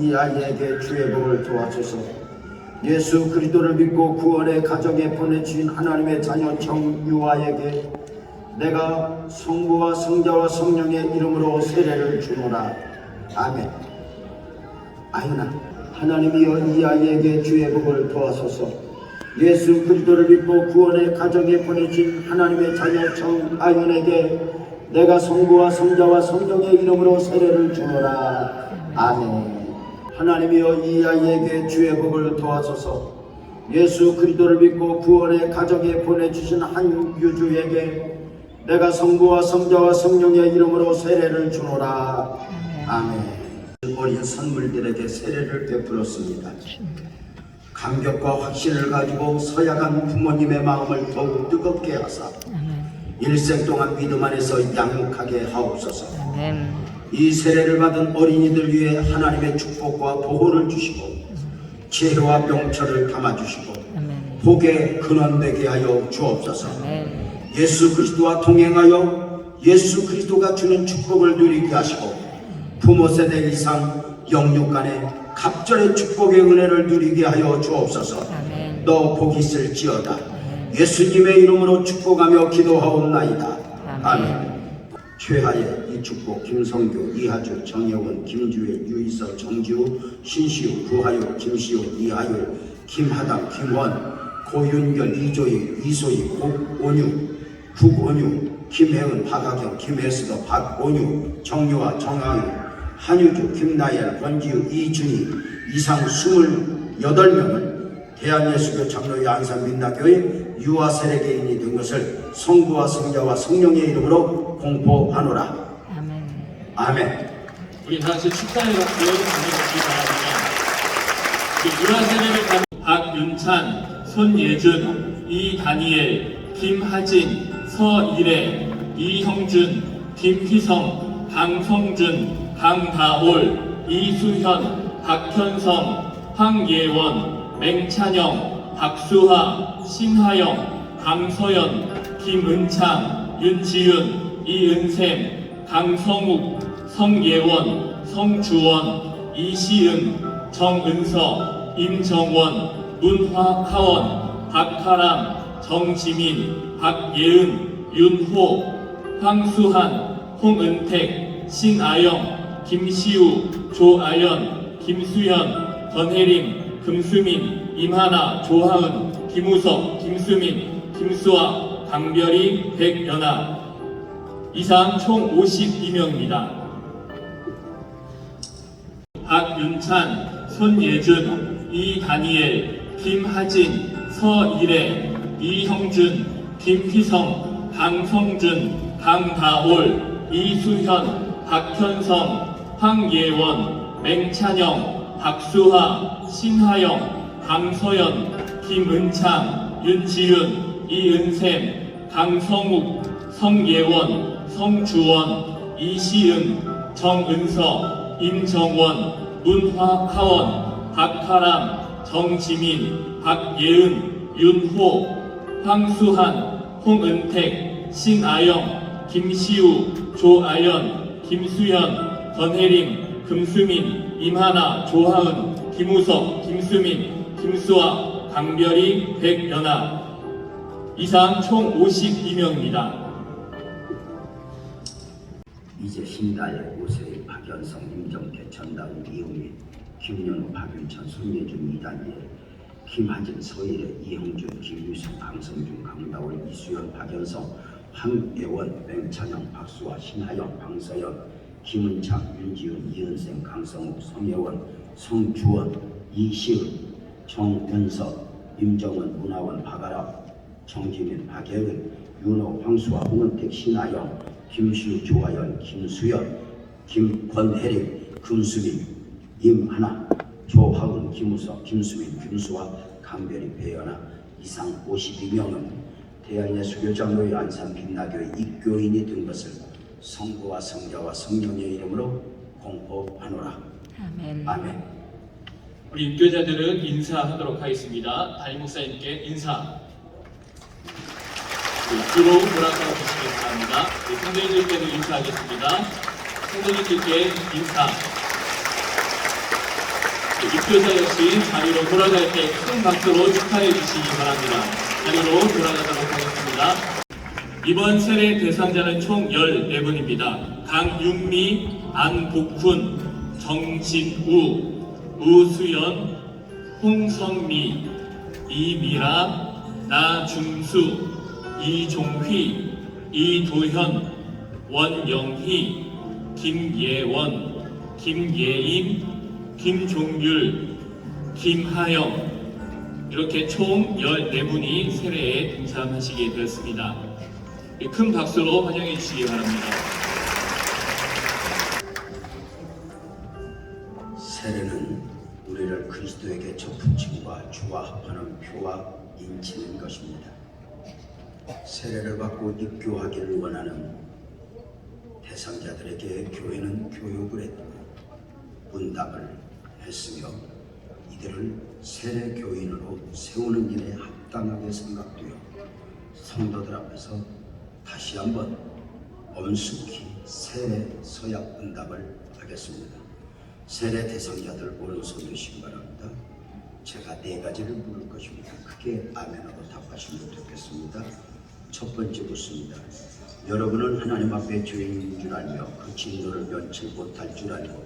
이 아이에게 주의 복을 도와주소. 예수 그리스도를 믿고 구원의 가정에 보내주신 하나님의 자녀 정유아에게 내가 성부와 성자와 성령의 이름으로 세례를 주노라. 아멘. 아유나 하나님이여 이 아이에게 주의 복을 도와소서. 예수 그리스도를 믿고 구원의 가정에 보내신 하나님의 자녀 정아윤에게 내가 성부와 성자와 성령의 이름으로 세례를 주노라. 아멘. 하나님이여 이 아이에게 주의 복을 도와소서. 예수 그리스도를 믿고 구원의 가정에 보내주신 한 유주에게 내가 성부와 성자와 성령의 이름으로 세례를 주노라. 아멘. 어린 선물들에게 세례를 베풀었습니다. 감격과 확신을 가지고 서약한 부모님의 마음을 더욱 뜨겁게 하사 일생 동안 믿음 안에서 양육하게 하옵소서. 이 세례를 받은 어린이들 위해 하나님의 축복과 보호를 주시고 지혜와 명철을 담아 주시고 아멘. 복의 근원 되게 하여 주옵소서. 예수 그리스도와 동행하여 예수 그리스도가 주는 축복을 누리게 하시고 부모 세대 이상 영육 간의 갑절의 축복의 은혜를 누리게 하여 주옵소서. 너 복이 있을지어다. 예수님의 이름으로 축복하며 기도하옵나이다. 아멘. 최하예, 이축복, 김성규, 이하주, 정혜원, 김주혜, 유이서, 정지우, 신시우, 구하유, 김시우, 이하율, 김하담, 김원, 고윤결, 이조희, 이소희, 고온유, 국온유, 김혜은, 박하경, 김혜수도, 박온유, 정유아, 정하유, 한유주, 김나열, 권지우, 이준희, 이상 28명을 대한예수교 장로회 안산 민나교의 유아 세례계인이 된 것을 성부와 성자와 성령의 이름으로 공포하노라. 아멘. 아멘. 우리 다 같이 박수 보내주시기 바랍니다. 유아 세례를 받은 박윤찬, 손예준, 이다니엘, 김하진, 서일애, 이형준, 김희성, 강성준, 강다올, 이수현, 박현성, 황예원, 맹찬영, 박수하, 신하영, 강서연, 김은창, 윤지윤, 이은샘, 강성욱, 성예원, 성주원, 이시은, 정은서, 임정원, 문화하원, 박하람, 정지민, 박예은, 윤호, 황수한, 홍은택, 신아영, 김시우, 조아연, 김수현, 권혜림, 금수민, 임하나, 조하은, 김우석, 김수민, 김수아, 강별이, 백연아 이상 총 52명입니다. 박윤찬, 손예준, 이다니엘, 김하진, 서일애, 이형준, 김희성, 강성준, 강다올, 이수현, 박현성, 황예원, 맹찬영, 박수하, 신하영, 강서연, 김은창, 윤지윤, 이은샘, 강성욱, 성예원, 성주원, 이시은, 정은서, 임정원, 문화하원, 박하람, 정지민, 박예은, 윤호, 황수한, 홍은택, 신아영, 김시우, 조아연, 김수현, 권혜림, 금수민, 임하나, 조하은, 김우석, 김수민, 김수아, 강별이, 백연아 이상 총 52명입니다. 이제 신다의 오세희, 박연성, 임정태, 전다운, 이용민, 김연우, 박윤찬, 손예준, 이다니엘, 김하진, 서일애, 이형준, 김유성, 강성준, 강다원, 이수연, 박연성, 황예원, 맹찬영, 박수아, 신하영, 방서연, 김은창, 윤지훈, 이은생, 강성욱, 성혜원, 성주원, 이시은, 정은석, 임정은, 문화원, 박아라, 정지민, 박예은, 윤호, 황수아, 홍은택, 신하영, 김시우, 조아연, 김수연, 김권혜림, 금수민, 임하나, 조하은, 김우석, 김수민, 김수아, 강별이, 배연아. 이상 52명은 대한예수교 장로의 안산 빛나교의 입교인이 된 것을 성부와 성자와 성령의 이름으로 공포하노라. 아멘. 아멘. 우리 입교자들은 인사하도록 하겠습니다. 담임 목사님께 인사. 뒤로 돌아서 주시기 바랍니다. 성도님들께도 인사하겠습니다. 성도님들께 인사. 입교자 역시 자리로 돌아갈 때 큰 박수로 축하해 주시기 바랍니다. 자리로 돌아가도록 하겠습니다. 이번 세례 대상자는 총 14분입니다. 강윤미, 안복훈, 정진우, 우수연, 홍성미, 이미라, 나중수, 이종휘, 이도현, 원영희, 김예원, 김예임, 김종율, 김하영 이렇게 총 14분이 세례에 동참하시게 되었습니다. 큰 박수로 환영해 주시기 바랍니다. 세례는 우리를 그리스도에게 접붙임과 주와 합하는 표와 인치는 것입니다. 세례를 받고 입교하기를 원하는 대상자들에게 교회는 교육을 했고 문답을 했으며 이들을 세례 교인으로 세우는 일에 합당하게 생각되어 성도들 앞에서 다시 한번 엄숙히 세례 서약 응답을 하겠습니다. 세례 대상자들 오른손 드시기 바랍니다. 제가 네 가지를 물을 것입니다. 크게 아멘하고 답하시면 되겠습니다. 첫 번째 묻습니다. 여러분은 하나님 앞에 죄인인 줄 알며 그 진노를 면치 못할 줄 알고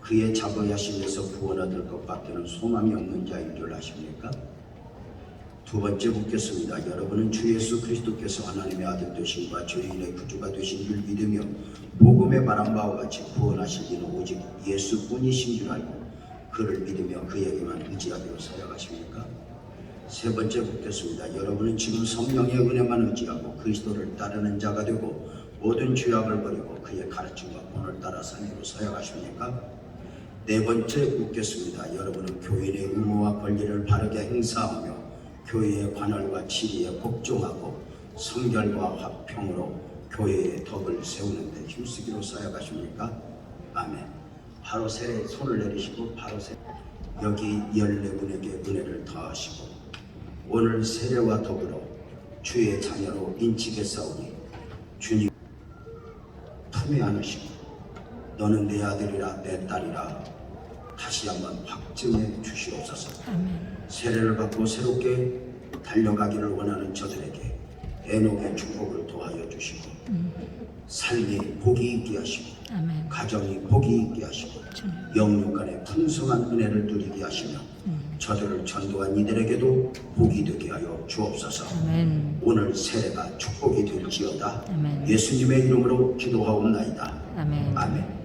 그의 자보하심에서 구원 얻을 것 밖에는 소망이 없는 자인 줄 아십니까? 두 번째 묻겠습니다. 여러분은 주 예수 그리스도께서 하나님의 아들 되신과 죄인의 구주가 되신 줄 믿으며 복음의 바람 바와 같이 구원하신 이는 오직 예수뿐이신 줄 알고 그를 믿으며 그에게만 의지하기로 사역하십니까? 세 번째 묻겠습니다. 여러분은 지금 성령의 은혜만 의지하고 그리스도를 따르는 자가 되고 모든 죄악을 버리고 그의 가르침과 본을 따라 사기로 사역하십니까? 네 번째 묻겠습니다. 여러분은 교인의 의무와 권리를 바르게 행사하며 교회의 관할과 지리에 복종하고 성결과 화평으로 교회의 덕을 세우는 데 힘쓰기로 사역하십니까? 아멘. 바로 세례 손을 내리시고 바로 세 여기 열네 분에게 은혜를 더하시고 오늘 세례와 더불어 주의 자녀로 인치게 싸우니 주님 품에 안으시고 너는 내 아들이라 내 딸이라 다시 한번 확증해 주시옵소서. 세례를 받고 새롭게 달려가기를 원하는 저들에게 애녹의 축복을 도하여 주시고 삶이 복이 있게 하시고. 가정이 복이 있게 하시고 영육간에 풍성한 은혜를 누리게 하시며 저들을 전도한 이들에게도 복이 되게 하여 주옵소서. 아멘. 오늘 세례가 축복이 될지어다. 아멘. 예수님의 이름으로 기도하옵나이다. 아멘. 아멘.